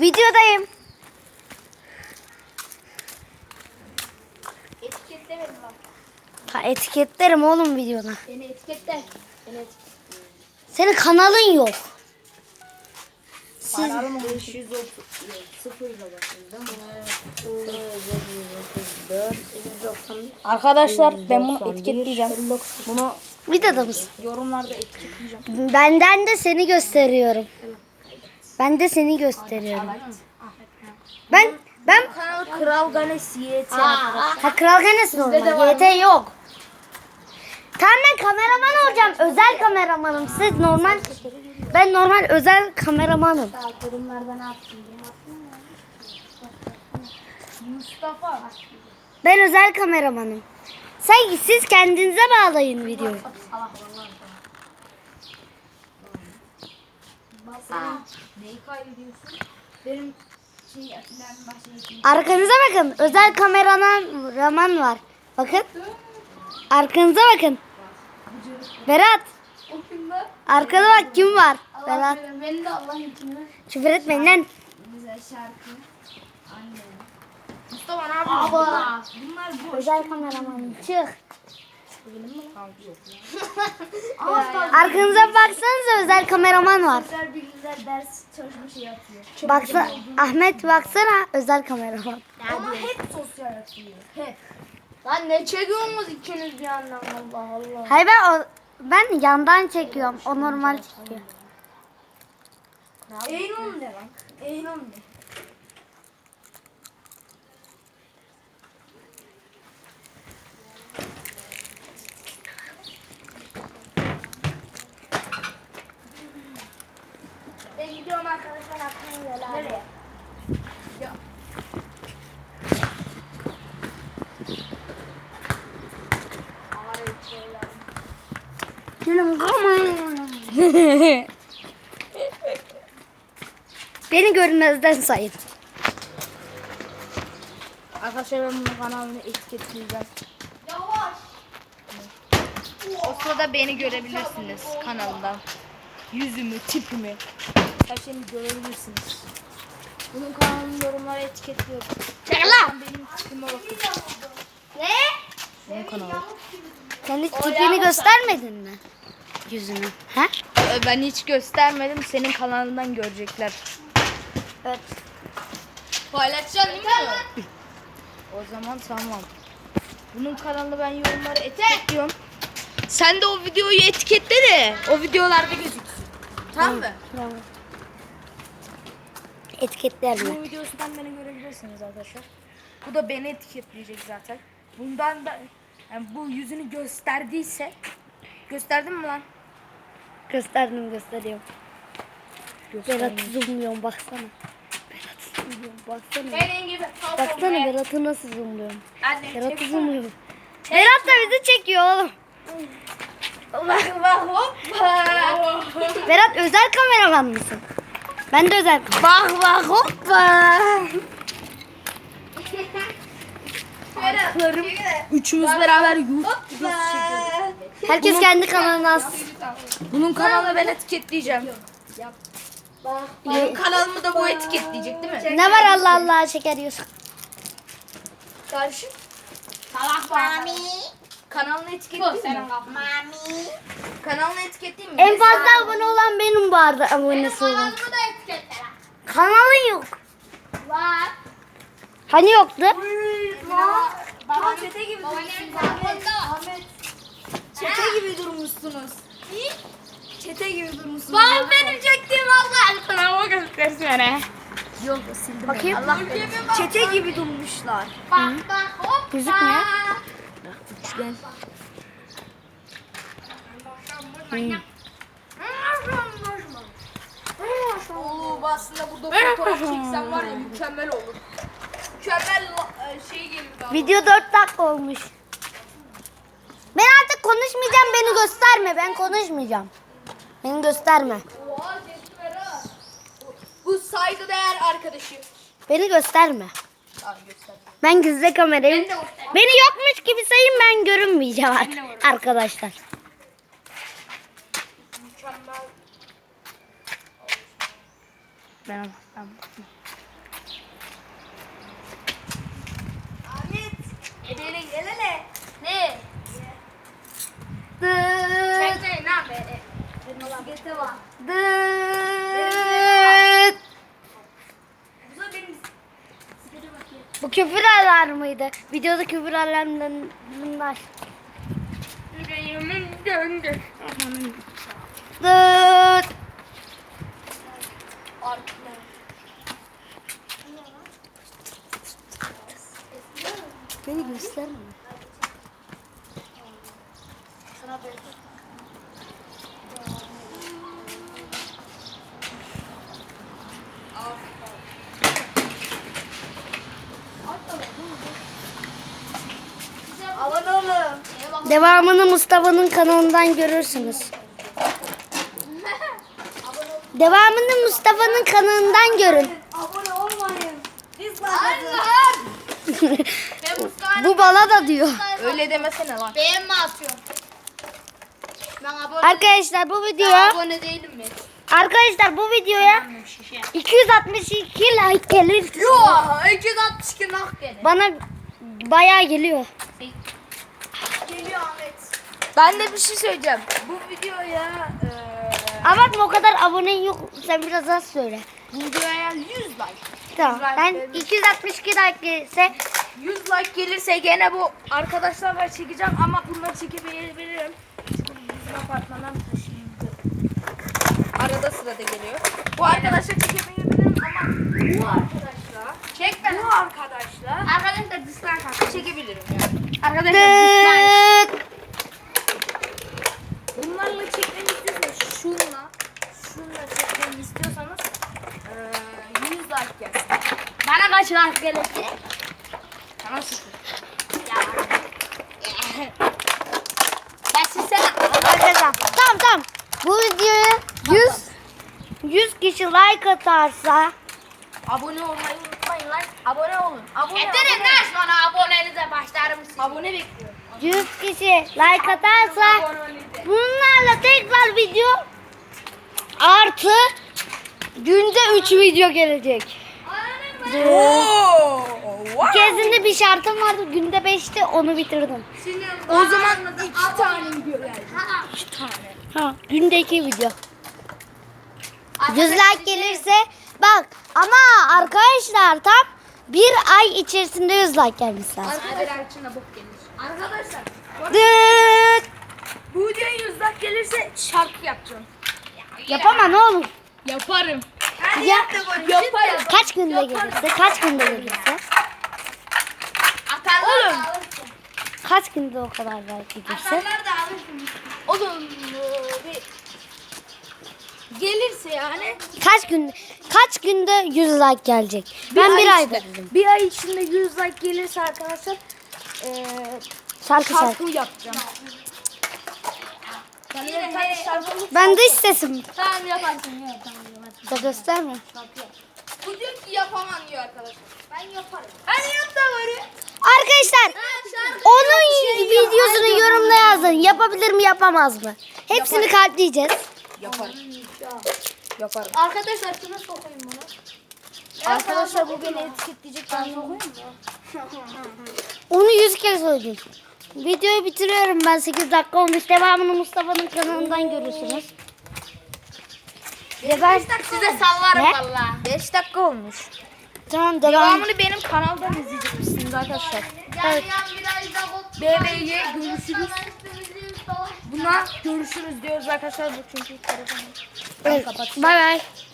Videodayım. Etiketlemedim bak. Ha, etiketlerim oğlum videoda. Beni etiketle. Beni etiket. Senin kanalın yok. Siz Kanalım 530 0 ile Arkadaşlar ben bunu etiketleyeceğim. Bunu videoda mısın? yorumlarda etiketleyeceğim. Benden de seni gösteriyorum. Ben de seni gösteriyorum. Ben ben Kanal Kral Ganes YT ha, Kral Ganes normal. YT yok. Tamam ben kameraman olacağım. Özel kameramanım. Siz normal. Ben normal özel kameramanım. Yorumlarda ne yaptın? Mustafa. Ben özel kameramanım. Sen siz kendinize bağlayın videoyu. Allah neyi kaybediyorsun? Benim şey Atilla'nın. Arkanıza bakın. Özel kameraman var. Bakın. Arkanıza bakın. Berat. O kimde? Arkada bak kim var? Berat. Beni de Allah için Küfür etmeyin lan. Güzel şarkı. Anne. Mustafa ne yapıyorsun? Bunlar bu. Özel kameraman çık. Aa, Arkanıza baksanıza özel kameraman var. Sosyal bilgiler ders çalışma şey yapıyor. Baksa Ahmet baksana özel kameraman. Ama hep sosyal yapıyor. Hep. Lan ne çekiyorsunuz ikiniz bir yandan Allah Allah. Hayır ben o, ben yandan çekiyorum. O normal çekiyor. Eynon ne lan? Eynon ne? Ben Beni görünmezden sayın. Arkadaşlar ben bunun kanalını etiketleyeceğim. O sırada beni görebilirsiniz kanalımdan. Yüzümü, tipimi. Her şeyimi görebilirsiniz. Bunun kanalını yorumlara etiketliyorum. Çek lan. Benim tipime bakın. Ne? Bunun kanalı. Sen hiç tipini göstermedin mi? Yüzünü. Ha? Ee, Ben hiç göstermedim. Senin kanalından görecekler. Evet. Paylaşacaksın değil mi? O zaman tamam. Bunun kanalını ben yorumlara etiketliyorum. Sen de o videoyu etiketle de o videolarda gözüksün. Tamam mı? Tamam. Etiketlerle. Bu videosundan beni görebilirsiniz arkadaşlar. Bu da beni etiketleyecek zaten. Bundan da yani bu yüzünü gösterdiyse gösterdin mi lan? Gösterdim gösteriyorum. Berat'ı zoomluyorum baksana. Berat'ı zoomluyorum baksana. Senin gibi. Baksana Berat'ı nasıl zoomluyorum. Anne Berat'ı zoomluyorum. Berat da bizi çekiyor oğlum. Bak bak hoppa. Berat özel kameraman mısın? Ben de özel Bak bak hoppa. Üçümüz beraber YouTube videosu çekiyoruz. Herkes kendi kanalına. Bunun kanalını ben etiketleyeceğim. Benim kanalımı da bu etiketleyecek değil mi? Ne var Allah Allah şeker yiyorsun. Karşı. Salak mami. Kanalını etiketleyeyim mi? Mami. Kanalını etiketleyeyim mi? En fazla abone olan benim bu arada abonesi olan. Kanalımı da etiketle. Kanalın yok. Var. Hani yoktu? Baba çete gibi Ahmet. Çete gibi durmuşsunuz. Çete gibi durmuşsunuz. Bak benim çektiğim Allah kanalıma göstersene. Yok sildim. Bakayım. Allah Çete gibi durmuşlar. Bak bak hop. Gözükmüyor. Gel. Oo aslında burada fotoğraf çeksem var ya mükemmel olur. Mükemmel e, şey gelir daha. Video 4 dakika olmuş konuşmayacağım beni gösterme. Ben konuşmayacağım. Beni gösterme. Bu saygıdeğer arkadaşım. Beni gösterme. Ben gizli kamerayım. Ben beni yokmuş gibi sayın ben görünmeyeceğim ben arkadaşlar. Ben. Ahmet. Ebele gelene. Ne? Dıt. Bu küfür alarmıydı. Videoda küfür alarmlarını aç. Yüreğimin döndü. Dıt. Beni gösterme. Abone olun. Devamını Mustafa'nın kanalından görürsünüz. Devamını Mustafa'nın kanalından görün. Abone olmayın. Biz. Ben Bu bana da diyor. Öyle demesene lan. beğenme atıyorum. Ben abone, Arkadaşlar bu ben videoya abone değilim mi? arkadaşlar bu videoya 262 like gelir. Yok. 262 nak gene. Bana bayağı geliyor. Geliyor Ahmet. Ben de bir şey söyleyeceğim. Bu videoya eee Ama o kadar abone yok. Sen biraz az söyle. bu videoya 100 like. Tamam. Ben 262 like gelirse 100 like gelirse gene bu arkadaşlarla çekeceğim ama bunları çekemeyebilirim. Çünkü bizim apartmandan taşındı. Arada sırada geliyor. Bu arkadaşlar çekemeyebilirim ama bu arkadaşla Çek ben. bu arkadaşla Arkadaşlar dislike atın. çekebilirim yani. Arkadaşlar dıt. bunlarla çekmemi istiyorsanız şunla şunla çekmemi istiyorsanız eee 100 like gelsin. Bana kaç like gelecek? Sana sıfır. Ben sizsene. Arkadaşlar tamam tamam. Bu videoya 100 100 kişi like atarsa Abone olmayı unutmayın lan. Abone olun. Abone Getirin abone. lan bana abonenize başlarım siz. Abone bekliyorum. 100 kişi like atarsa bunlarla tekrar video artı günde 3 video gelecek. Oo! Bir kezinde bir şartım vardı. Günde 5'ti onu bitirdim. O zaman iki tane video geldi. İki tane. Ha, günde 2 video. 100 like gelirse bak ama arkadaşlar tam bir ay içerisinde 100 like lazım. Arkadaşlar içine bok gelir. Arkadaşlar Dıt. bu videoya 100 like gelirse şarkı yapacağım. Yapama ne olur. Yaparım. Ya, Yaparım. kaç günde gelirse, kaç günde gelirse, Atarlar Oğlum. kaç günde o kadar like gelirse. Atarlar da alırsın. Oğlum bir gelirse yani Kaç gün kaç günde 100 like gelecek? Ben bir ay ayda içinde-. Bir ay içinde 100 like gelirse arkadaşlar eee Şarkı şarkı. şarkı yapacağım. Yani bir tane şarkı Ben dış sesim. Tamam yaparsın. Ya, tamam yaparsın. Da gösterme. Bu diyor ki yapamam diyor arkadaşlar. Ben yaparım. Hani yap da var Arkadaşlar onun videosunu yorumda yazın. Yapabilir mi yapamaz mı? Hepsini kalpleyeceğiz. Yaparım. Yaparım. Arkadaşlar şunu sokayım bana. Arkadaşlar bu beni etiketleyecek ben sokayım mı? Onu 100 kez söyledim. Videoyu bitiriyorum ben 8 dakika olmuş. Devamını Mustafa'nın kanalından görürsünüz. Ve ben Size sallarım Ne? valla. 5 dakika olmuş. tamam devam. Devamını benim kanaldan izleyeceksiniz arkadaşlar. Evet. BB'ye görüşürüz. Buna görüşürüz diyoruz arkadaşlar bu çünkü telefonu. Evet. Bay bay.